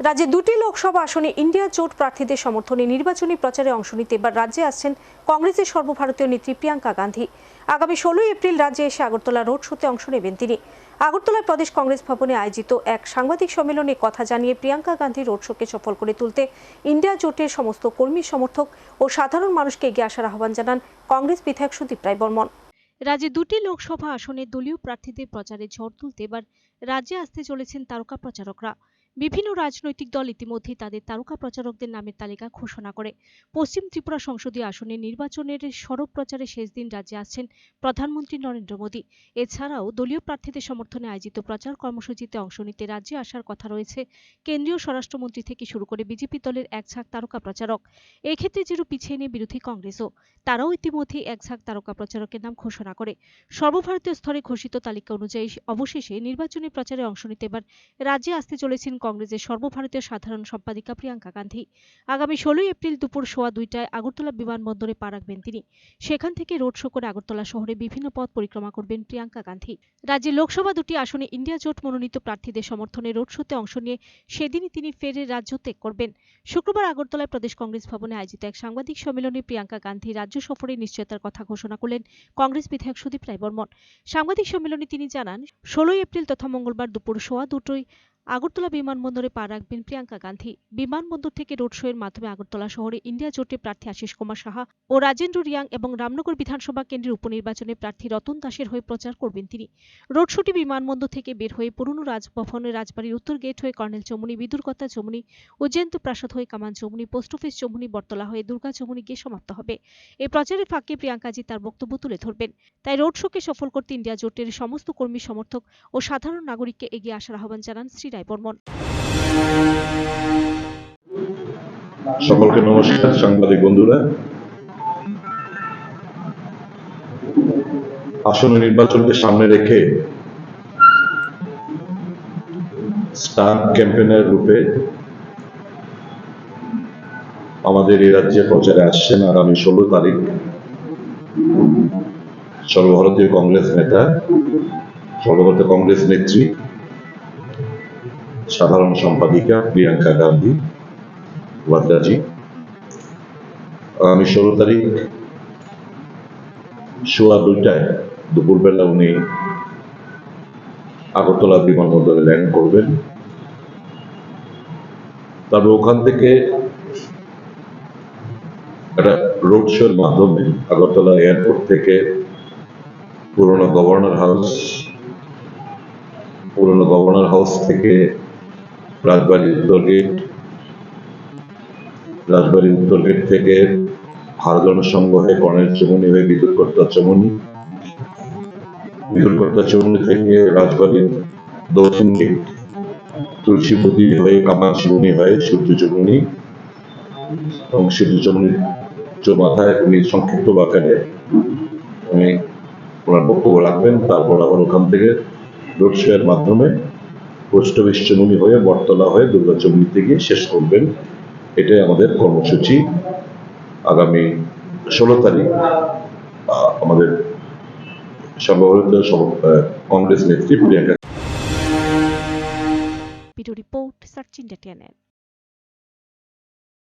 রাজ্যে দুটি লোকসভা আসনে ইন্ডিয়া জোট প্রার্থীদের সমর্থনে নির্বাচনী প্রচারে অংশ নিতে এবার রাজ্যে আসছেন কংগ্রেসের সর্বভারতীয় নেত্রী প্রিয়াঙ্কা গান্ধী। আগামী ষোলোই এপ্রিল রাজ্যে এসে আগরতলা রোড শোতে অংশ নেবেন তিনি। আগরতলায় প্রদেশ কংগ্রেস ভবনে আয়োজিত এক সাংবাদিক সম্মেলনে কথা জানিয়ে প্রিয়াঙ্কা গান্ধী রোড শোকে সফল করে তুলতে ইন্ডিয়া জোটের সমস্ত কর্মী সমর্থক ও সাধারণ মানুষকে এগিয়ে আসার আহ্বান জানান কংগ্রেস বিধায়ক সুদীপ রায় বর্মন। রাজ্যে দুটি লোকসভা আসনে দলীয় প্রার্থীদের প্রচারে ঝড় তুলতে এবার রাজ্যে আসতে চলেছেন তারকা প্রচারকরা। বিভিন্ন রাজনৈতিক দল ইতিমধ্যেই তাদের তারকা প্রচারকদের নামের তালিকা ঘোষণা করে। পশ্চিম ত্রিপুরা সংসদীয় আসনে নির্বাচনের সরব প্রচারে শেষ দিন রাজ্যে আসছেন প্রধানমন্ত্রী নরেন্দ্র মোদী। এছাড়াও দলীয় প্রার্থীদের সমর্থনে আয়োজিত প্রচার কর্মসূচিতে অংশ নিতে রাজ্যে আসার কথা রয়েছে। কেন্দ্রীয় স্বরাষ্ট্রমন্ত্রী থেকে শুরু করে বিজেপি দলের এক ঝাঁক তারকা প্রচারক। এক্ষেত্রে যেরু পিছিয়ে নেই বিরোধী কংগ্রেসও, তারাও ইতিমধ্যেই এক ঝাঁক তারকা প্রচারকের নাম ঘোষণা করে। সর্বভারতীয় স্তরে ঘোষিত তালিকা অনুযায়ী অবশেষে নির্বাচনী প্রচারে অংশ নিতে এবার রাজ্যে আসতে চলেছেন কংগ্রেসের সর্বভারতীয় সাধারণ সম্পাদিকা প্রিয়াঙ্কা গান্ধী। আগামী ষোলোই এপ্রিল দুপুর সোয়া দুইটায় আগরতলা বিমানবন্দরে পা রাখবেন তিনি। সেখান থেকে রোড শো করে আগরতলা শহরে বিভিন্ন পথ পরিক্রমা করবেন প্রিয়াঙ্কা গান্ধী। রাজ্যে লোকসভা দুটি আসনে ইন্ডিয়া জোট মনোনীত প্রার্থীদের সমর্থনে রোড শোতে অংশ নিয়ে সেদিনই তিনি ফের রাজ্য ত্যাগ করবেন। শুক্রবার আগরতলায় প্রদেশ কংগ্রেস ভবনে আয়োজিত এক সাংবাদিক সম্মেলনে প্রিয়াঙ্কা গান্ধী রাজ্য সফরের নিশ্চয়তার কথা ঘোষণা করলেন কংগ্রেস বিধায়ক সুদীপ রায় বর্মন। সাংবাদিক সম্মেলনে তিনি জানান, ষোলোই এপ্রিল তথা মঙ্গলবার দুপুর সোয়া দুটোই আগরতলা বিমানবন্দরে পা রাখবেন প্রিয়াঙ্কা গান্ধী। বিমানবন্দর থেকে রোড শো এর মাধ্যমে আগরতলা শহরে ইন্ডিয়া জোটে প্রার্থী আশিস কুমার সাহা ও রাজেন্দ্র রিয়াং এবং রামনগর বিধানসভা কেন্দ্রের উপনির্বাচনে প্রার্থী রতন দাসের হয়ে প্রচার করবেন তিনি। রোড শোটি বিমানবন্দর থেকে বের হয়ে পুরনো রাজভবনের রাজবাড়ির উত্তর গেট হয়ে কর্নেল চমুনি, বিদুরকতা চমুনি উজ্জয়ন্ত প্রাসাদ হয়ে কামান চমুনি, পোস্ট অফিস চমুনি, বটতলা হয়ে দুর্গা চমুনি গিয়ে সমাপ্ত হবে। এই প্রচারের ফাঁকে প্রিয়াঙ্কাজি তার বক্তব্য তুলে ধরবেন। তাই রোড শোকে সফল করতে ইন্ডিয়া জোটের সমস্ত কর্মী সমর্থক ও সাধারণ নাগরিককে এগিয়ে আসার আহ্বান জানান শ্রী রায় বর্মন সকলকে নমস্কার, সাংবাদিক বন্ধুরা। আসন্ন নির্বাচনকে সামনে রেখে স্টার রূপে আমাদের এই রাজ্যে প্রচারে আসছেন আগামী ষোলো তারিখ সর্বভারতীয় কংগ্রেস নেতা, সর্বভারতীয় কংগ্রেস নেত্রী সাধারণ সম্পাদিকা প্রিয়াঙ্কা গান্ধী ওয়াদ্রাজি আগামী ষোলো তারিখ সোয়া দুইটায় দুপুরবেলা উনি আগরতলা বিমানবন্দরে ল্যান্ড করবেন। তারপর ওখান থেকে একটা রোড শোর মাধ্যমে আগরতলা এয়ারপোর্ট থেকে পুরনো গভর্নর হাউস, পুরনো গভর্নর হাউস থেকে রাজবাড়ি উত্তর গেট রাজবাড়ি উত্তর গেট থেকে হারজন সংঘ হয়ে কর্ণের চমুনি হয়ে বিদ্যুৎ কর্তা চমুনি বিদ্যুৎ কর্তা চমুনি থেকে রাজবাড়ির দক্ষিণ গেট তুলসীপতি হয়ে কামার চমুনি হয়ে সূর্য চমুনি, এবং সূর্য চমুনির মাথায় উনি সংক্ষিপ্ত বাকারে উনি ওনার বক্তব্য রাখবেন, তারপর আবার ওখান থেকে রোড শো এর মাধ্যমে পোস্ট অফিস হয়ে বটতলা হয়ে দুর্গা চমুনিতে গিয়ে শেষ করবেন। এটাই আমাদের কর্মসূচি। আগামী ষোলো তারিখ আমাদের সর্বভারত কংগ্রেস নেত্রী প্রিয়াঙ্কা রিপোর্ট টিএনএন